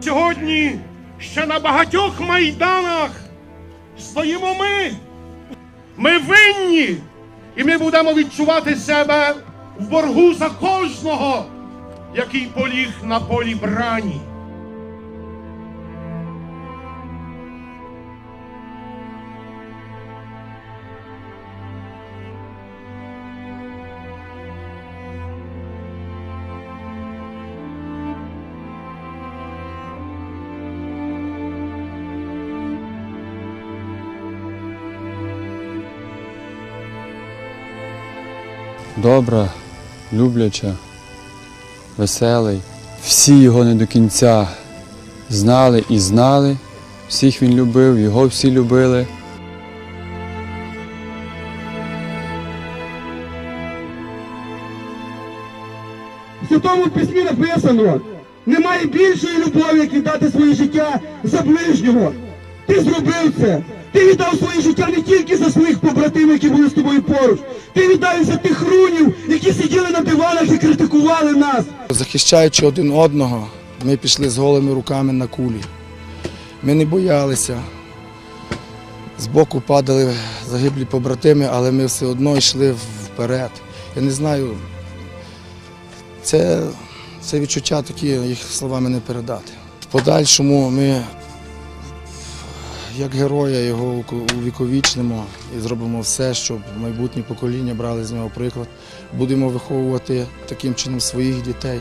Сьогодні ще на багатьох майданах стоїмо ми. Ми винні, і ми будемо відчувати себе в боргу за кожного, який поліг на полі брані. Добра, любляча, веселий. Всі його не до кінця знали і знали. Всіх він любив, його всі любили. В Святому Письмі написано, немає більшої любові, як віддати своє життя за ближнього. Ти зробив це. Ти віддав своє життя не тільки за своїх побратимів, які були з тобою поруч. За тих рунів, які сиділи на диванах і критикували нас. Захищаючи один одного, ми пішли з голими руками на кулі. Ми не боялися. Збоку падали загиблі побратими, але ми все одно йшли вперед. Я не знаю, це, це відчуття такі, їх словами не передати. В подальшому ми, як героя, його увіковічнимо і зробимо все, щоб майбутні покоління брали з нього приклад. Будемо виховувати таким чином своїх дітей.